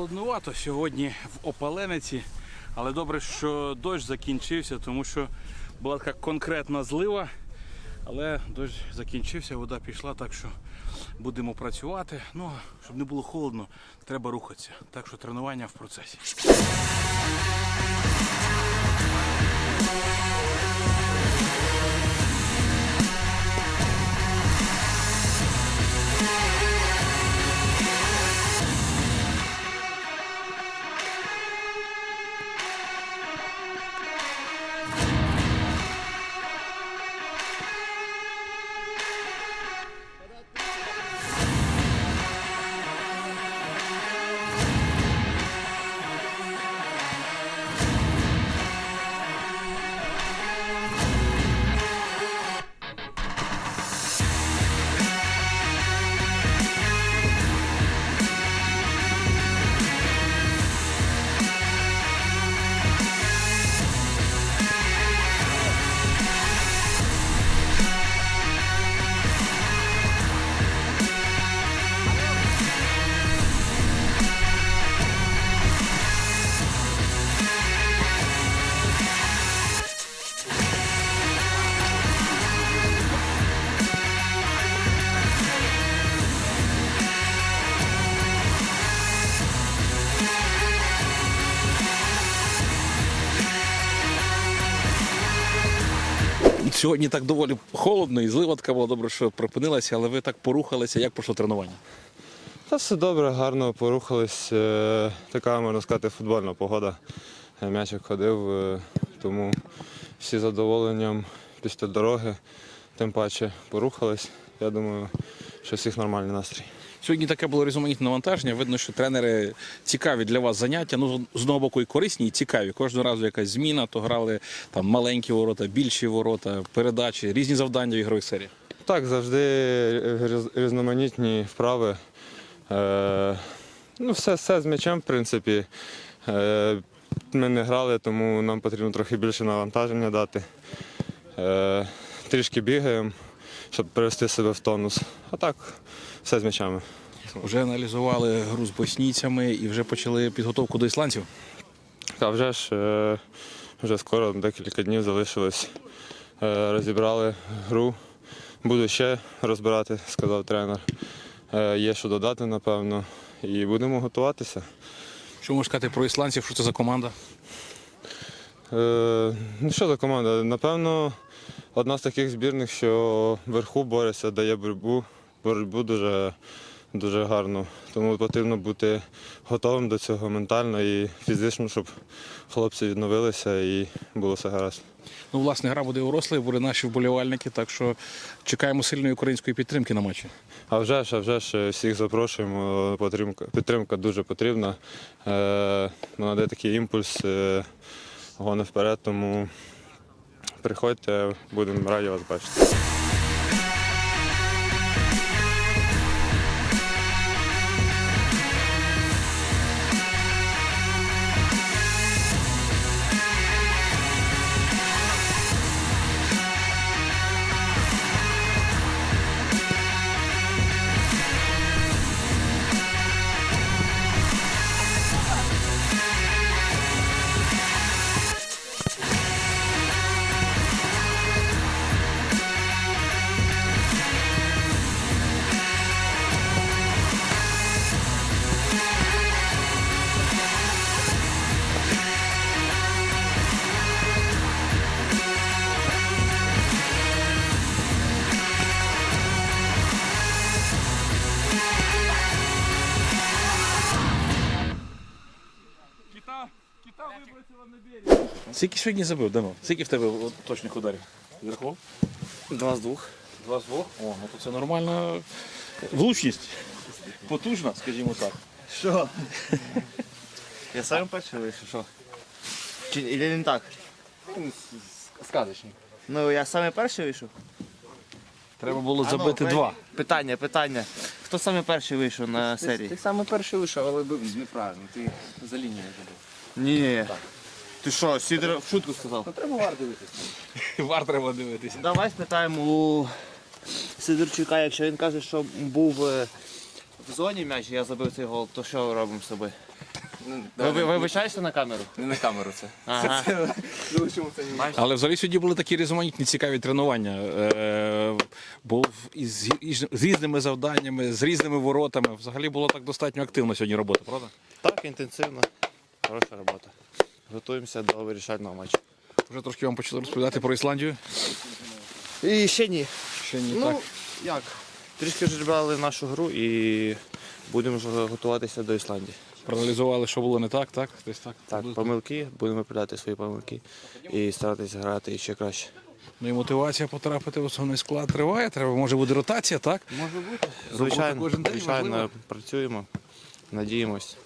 Холоднувато сьогодні в Опалениці, але добре, що дощ закінчився, тому що була така конкретна злива. Але дощ закінчився, вода пішла, так що будемо працювати. Ну, щоб не було холодно, треба рухатися. Так що тренування в процесі. Сьогодні так доволі холодно і злива така була добре, що припинилася, але ви так порухалися. Як пройшло тренування? Та все добре, гарно порухались. Е, Така, можна сказати, футбольна погода. Е, М'ячик ходив, е, тому всі задоволенням після дороги, тим паче порухались. Я думаю, що всіх нормальний настрій. Сьогодні таке було різноманітне навантаження. Видно, що тренери цікаві для вас заняття. Ну з одного боку і корисні, і цікаві. Кожного разу якась зміна, то грали там маленькі ворота, більші ворота, передачі, різні завдання в ігрових серіях. Так, завжди різноманітні вправи. Е, ну, все, все з м'ячем, в принципі. Е, ми не грали, тому нам потрібно трохи більше навантаження дати. Е, трішки бігаємо, щоб привести себе в тонус. А так, все з м'ячами. Вже аналізували гру з боснійцями і вже почали підготовку до ісландців. А вже ж е, вже скоро, декілька днів залишилось. Е, розібрали гру. Буду ще розбирати, сказав тренер. Е, є що додати, напевно. І будемо готуватися. Що можеш сказати про ісландців? Що це за команда? Е, ну що за команда? Напевно, одна з таких збірних, що вверху бореться, дає боротьбу, боротьбу дуже, дуже гарно. Тому потрібно бути готовим до цього ментально і фізично, щоб хлопці відновилися і було все гаразд. Ну, власне, гра буде урослою, були наші вболівальники, так що чекаємо сильної української підтримки на матчі. А вже ж, а вже ж всіх запрошуємо. Підтримка, підтримка дуже потрібна. Е, вона дає такий імпульс, е, гони вперед, тому приходьте, будемо раді вас бачити. Скільки сьогодні забив, Дано? Скільки в тебе точних ударів? Зрахував? Два з двох. Два з двох? О, ну то це нормальна влучність. Потужна, скажімо так. Що? Я сам перший вийшов, що? Чи или не так? Сказочник. Ну я саме перший вийшов. Треба було А ну, забити два. Питання, питання. Хто саме перший вийшов на Ти серії? саме перший вийшов, але бив неправильно. Ти за лінією забив. Ні. Ти що, Сідор в шутку сказав? Ну треба вар дивитися. Вар треба дивитися. Давай спитаємо у Сидорчука, якщо він каже, що був е, в зоні м'яч, і я забив цей гол, то що робимо з собою? Ну, Ви, ви, вибачаєшся на камеру? Не на камеру це. Ага. Залишимо це не Але взагалі сьогодні були такі різноманітні цікаві тренування. Е, був із, із, з різними завданнями, з різними воротами. Взагалі було так достатньо активно сьогодні робота, правда? Так, інтенсивно. Хороша робота. Готуємося до вирішального матчу. Вже трошки вам почали розповідати про Ісландію. І ще ні. Ще ні, Ну, так. як? Трішки вже брали нашу гру і будемо вже готуватися до Ісландії. Проаналізували, що було не так, так? Десь так. Так, помилки, будемо виправляти свої помилки і старатися грати ще краще. Ну і мотивація потрапити в основний склад триває. Треба, може буде ротація, так? Може бути. Звичайно, кожен день звичайно, важлива. працюємо, надіємось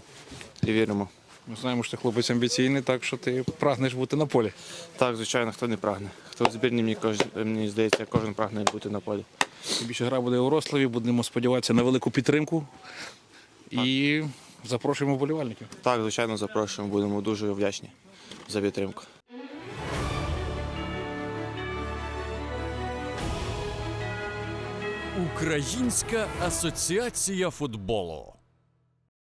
і віримо. Ми знаємо, що ти хлопець амбіційний, так що ти прагнеш бути на полі. Так, звичайно, хто не прагне. Хто в збірні, мені, мені здається, кожен прагне бути на полі. Тим більше гра буде у Рославі, будемо сподіватися на велику підтримку. І запрошуємо вболівальників. Так, звичайно, запрошуємо, будемо дуже вдячні за підтримку. Українська асоціація футболу.